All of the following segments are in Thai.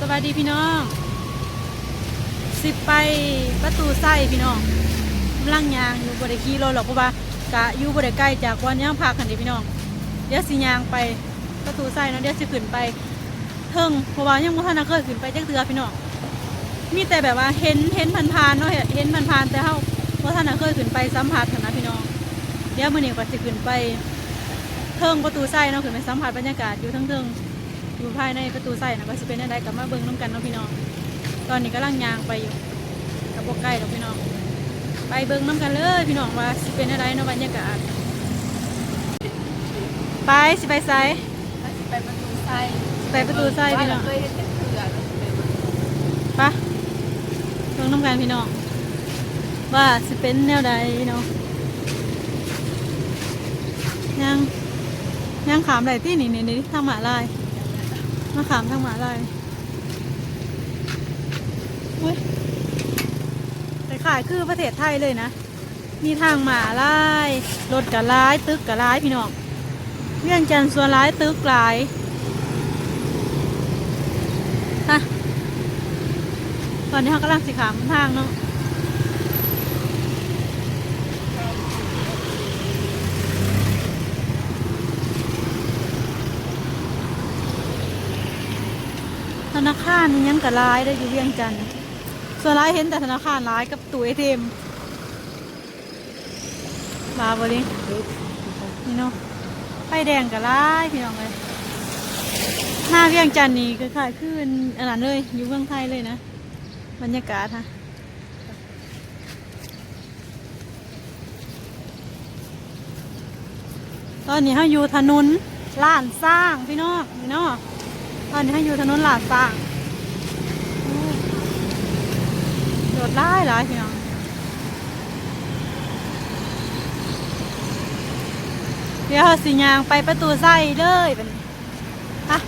สวัสดีพี่น้อง สิไปประตูไส้พี่น้องกำลังยางอยู่บริขี่รถหรอกเพราะว่ากะอยู่บริใกล้จากวันย่างพักกันดีพี่น้องเดี๋ยวสิยางไปประตูไส้เนาะเดี๋ยวสิขึ้นไปเทิงเพราะว่ายังไม่ทันเคยขึ้นไปจักเตือพี่น้องมีแต่แบบว่าเห็นเห็นผ่านๆเนาะเห็นผ่านๆแต่เฮาว่าท่านเคยขึ้นไปสัมผัสกันนะพี่น้องเดี๋ยวมื้อนี้ก็สิขึ้นไปเทิงประตูไส้เนาะขึ้นไปสัมผัสบรรยากาศอยู่เทิงๆ อยู่ภายในประตูไส้นะว่าสิเป็นอะไรกลับมาเบิ่งน้กันเนาะพี่น้อง ตอนนี้กำลังยางไปอยู่กับพวกใกล้ดอกพี่น้อง ไปเบิ่งน้กันเลยพี่น้องว่าสิเป็นอะไรเนาะบรรยากาศ ไปสิไปไสถ้าสิไปประตูไส้ไปประตูไส้พี่น้องว่าเราเคยเห็นแต่เสือเราสิไปเบิ่งไปะเบิ่งน้กันพี่น้อง ว่าสิเป็นแนวใดเนาะยังยังขามไหนที่นี่นี่นี่ทางหมาลาย มาขามทางหมาลายเฮ้ยแต่ขายคือประเทศไทยเลยนะ มีทางหมาลายรถกะร้ายตึกกะร้ายพี่น้องเวียงจันทร์ส่วนร้ายตึกหลายฮะตอนนี้เขากำลังสิขามทางเนาะ นาคารนี่ยังกะร้ายได้อยู่เวียงจันทร์ส่วนร้ายเห็นแต่ธนาคารร้ายกับตู้เอทีเอ็มลาบรินี่เนาะไฟแดงกะร้ายพี่น้องเลยหน้าเวียงจันทร์นี่ก็ขายขึ้นอันนั้นเลยอยู่เมืองไทยเลยนะบรรยากาศฮะตอนนี้เขาอยู่ถนนลานสร้างพี่น้องพี่น้อง อนนี้อยู่ถนนหลานสร้างโดดไล่หลายพี่น้องเดี๋ยวสิยางไปประตูไส้เลยเป็นฮะ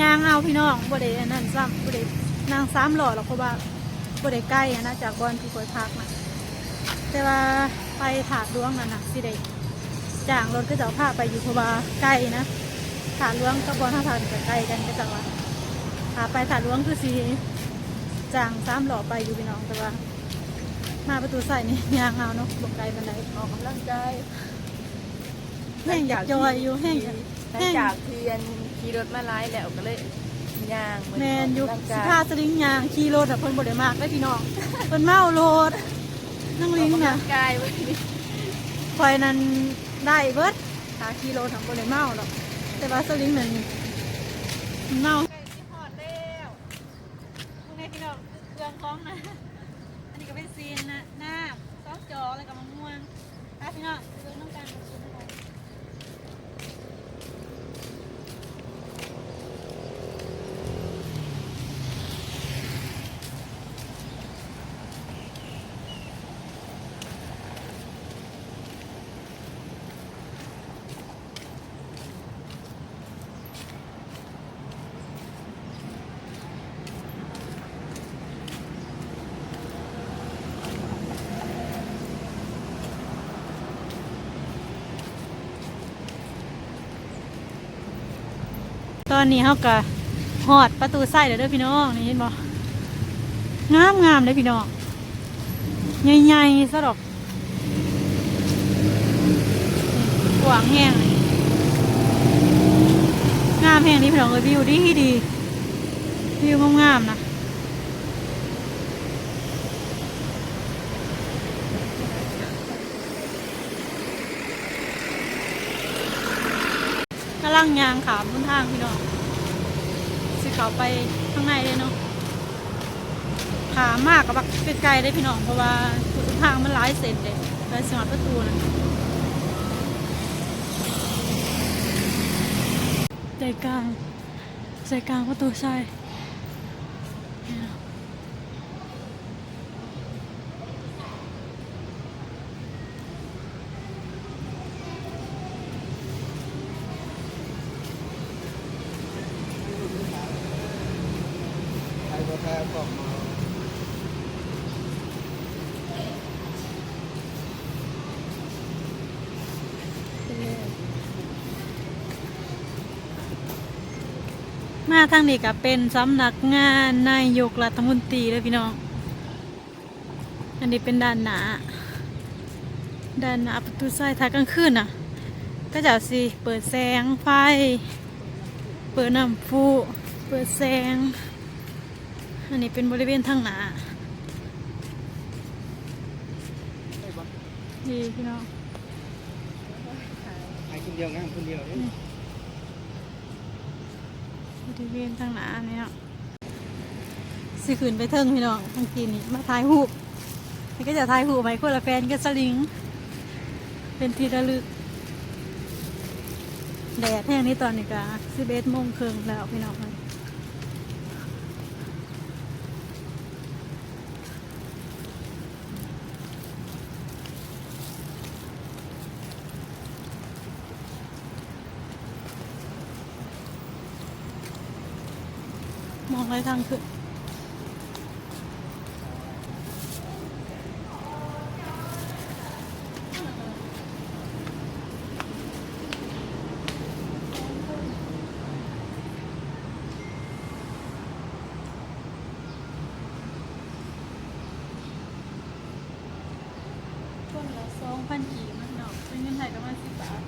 ยางเอาพี่น้องบ่ได้นนั้นซ้ำบ่ได้นางซ้ำหล่อหรอกเพราะว่าบ่ได้ใกล้อะนะจากบอนที่คอยพักมาแต่ว่าไปถาดวงนั่นนะสิได้ จ้างรถก็จะเอาผ้าไปอยู่เพราะว่าใกล้นะถาดหล้วงกับบอนท่าทานก็ใกล้กันก็จะว่าถาไปถาดหล้วงคือสีจ้างซ้ำหล่อไปอยู่พี่น้องแต่ว่ามาประตูใส่นี่ยางเอาเนาะบ่ไกลบันไดออกกำลังกายแห้งอยากจอยอยู่แห้งอยากหลังจากเทียนขี่รถมาไล่แล้วก็เลยย่างแมนอยู่ออกสิกำลังพากายสลิงยางขี่รถอะเพิ่นบ่ได้มากได้อพี่น้องเพิ่นเมาโลดนั่งลิงออกกำลันะงกายวันนี้คอยนั้น ได้เบิดขาขี่รถทำบ่ได้เมาหรอกแต่ว่าสลิงหนึ่งเมาใกล้สิฮอดแล้วพวกนี้พี่น้องเครื่องคล้องนะ อันนี้ก็เป็นซีนนะน้ำซอสจอแล้วก็มะม่วงไปพี่น้องไปเบิ่งน้ำกันกินน้ำกันต อนนี้เฮาก็ฮอดประตูไส้แล้วเด้อพี่น้องนี่เห็นบ่งามงามเลยพี่น้องใหญ่ๆซะดอกกว้างแห้งงามแห้งนี่พี่น้องเอ้ยวิวดีดีวิวงามๆนะกำลังยางขามบนทางพี่น้อง สิเขาไปข้างในเลยเนาะขามากกับบักไกลๆได้พี่น้องเพราะว่าทางมันหลายเส้นเลยหลายสมัประตูนะใจกลางใจกลางประตูใช่นี่เนาะ ใครก็แพ้ก็มา มาทางนี้ก็เป็นสำนักงานนายกรัฐมนตรีเลยพี่น้อง อันนี้เป็นด้านหนาด้านหนาประตูซ้ายทางกลางคืนน่ะ ก็จะสิเปิดแสงไฟ เปิดน้ำฟูเปิดแสง อันนี้เป็นบริเวณทางหนาดีพี่น้องไอ้คนเดียวงามคนเดียวเนี่ย บริเวณทางหน้าเนี่ยเนาะสิขืนไปเทิงพี่น้องทางกินนี่มาถ่ายหูปนี่ก็จะถ่ายหูปไว้คนละแฟนก็สลิง เป็นทีระลึก แดดแห้งนี้ตอนนี้ก็สิบเอ็ดโมงครึ่งแล้วพี่น้อง มองไรทางขึ้นละสองพันกีบมันเนาะเป็นเงินไทยประมาณสิบบาท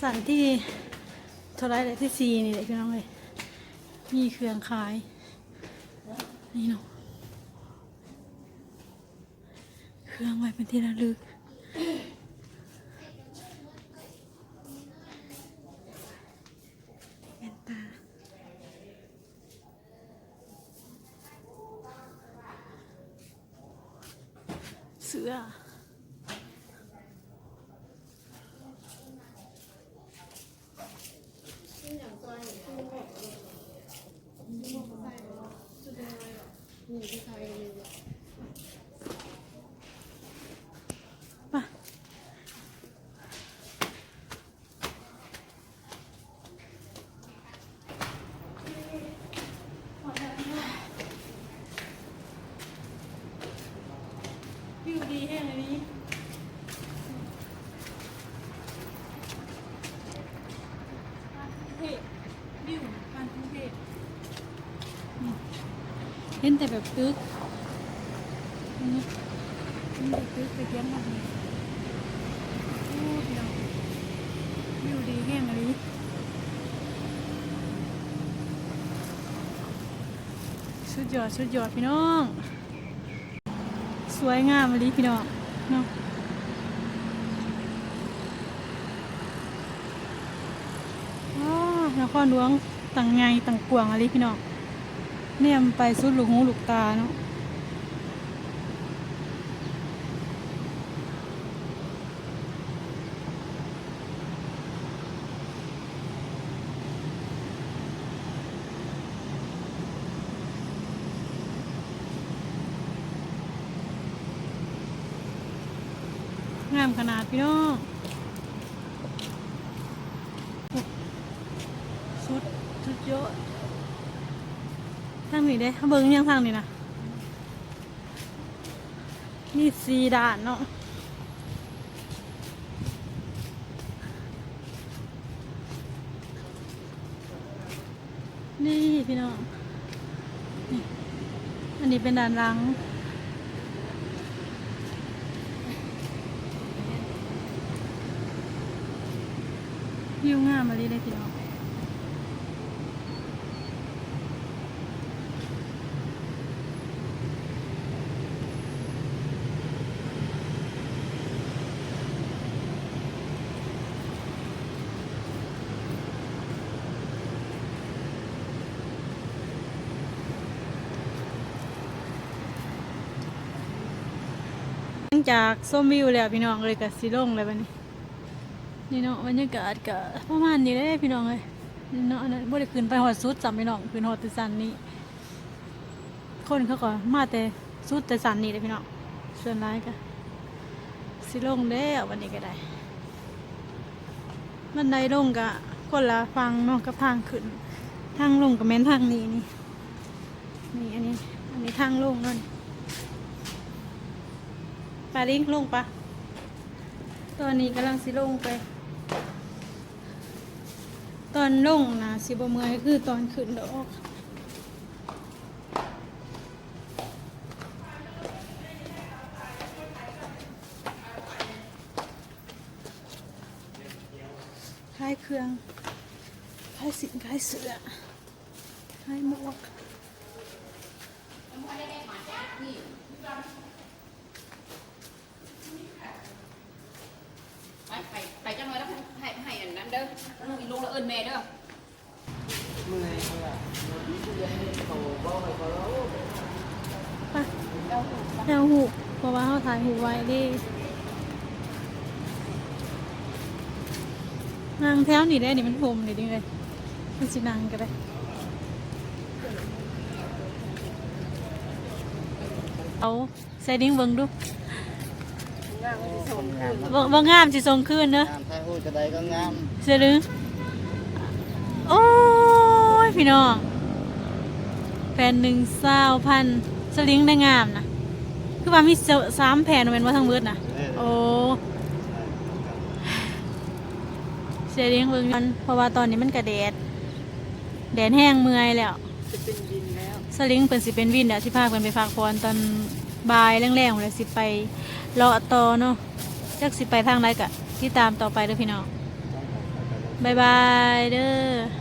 สันที่เท่าไรเลยที่ซีนี่เลยพี่น้องเลยมีเครื่องขาย นี่เนาะเครื่องไว้เป็นที่ระลึก แว่นตา เสือ ป่ะวิวดีแห้งเลยนี้เทพวิวการกรุงเทพนี่ เห็นแต่แบบตึกนี่เห็นแต่ตึกไปเยี่ยมแบบนี้โอ้พี่องวิวดีแห้งเลยสุดยอดสุดยอดพี่น้อง สวยงามเลยพี่น้องเนาะว้านครหลวงต่างไงต่างกวางอะไรพี่น้อง เนี่ยมันไปสุดลูกหูลูกตาเนาะงามขนาดพี่น้องโอ้สุดสุดยอด ทางนี้เด้เบิ้งยังทางนี้นะนี่สีด่านเนาะนี่พี่น้องนี่อันนี้เป็นด่านหลังวิวงามมาเลยเลยพี่น้อง จากส้มวิวแล้วพี่น้องเลยกับสีลงเลยวันนี้นี่เนาะบรรยากาศก็ประมาณนี้เลยพี่น้องเลยนี่เนาะอันนั้นบ่ได้ขึ้นไปหอดสุดจำพี่น้องขึ้นหอดแติสันนี่คนเขาก็มาแต่สุดแต่สันนี่เลยพี่น้องส่วนร้ายก็สิลงแล้ววันนี้ก็ได้บันไดลงก็คนละฟังเนาะกับทางขึ้น ทางลงกับแม่นทางนี้นี่นี่อันนี้อันนี้ทางลงนั่น ปลาลิงลงปะตอนนี้กำลังสิลงไป ตอนลงนะสิบเมื่อยคือตอนขึ้นดอกคลายเครื่องคลายสินคลายเสือคลายหมวก ไปจังเลยแล้วให้ให้อันนั้นเด้อลูกอีลูกแล้วเอิ้นแม่เด้อเมื่อยเขาอแนวหูเพราะว่าเขาถ่ายหูไว้ดินางแถวนี่ได้นี่มันผมนี่ดิเลยมันสินางก็ได้เอาใส่ดิ้งเบิ่งดู บ่บ่งามสิทรงคืนเนอะงามไทยหูจะได้ก็งามเสือลือโอ้ยพี่น้องแผ่นหนึ่งเศร้าพันสลิงได้งามนะคือว่ามีเสสามแผ่นเป็นว่าทั้งมืดนะโอ้เสียเลี้ยงเบิ่งมันเพราะว่าตอนนี้มันกระแดด แดดแห้งเมื่อยแล้วจะเป็นดินแล้วสลิงเป็นสิเป็นวินเดี๋ยวสิพาเพิ่นไปฝากพรตอน บายแรงๆเลยสิไปเลาะต่อเนาะจักสิไปทางไรกะที่ตามต่อไปเด้อพี่น้องบายบายเด้อ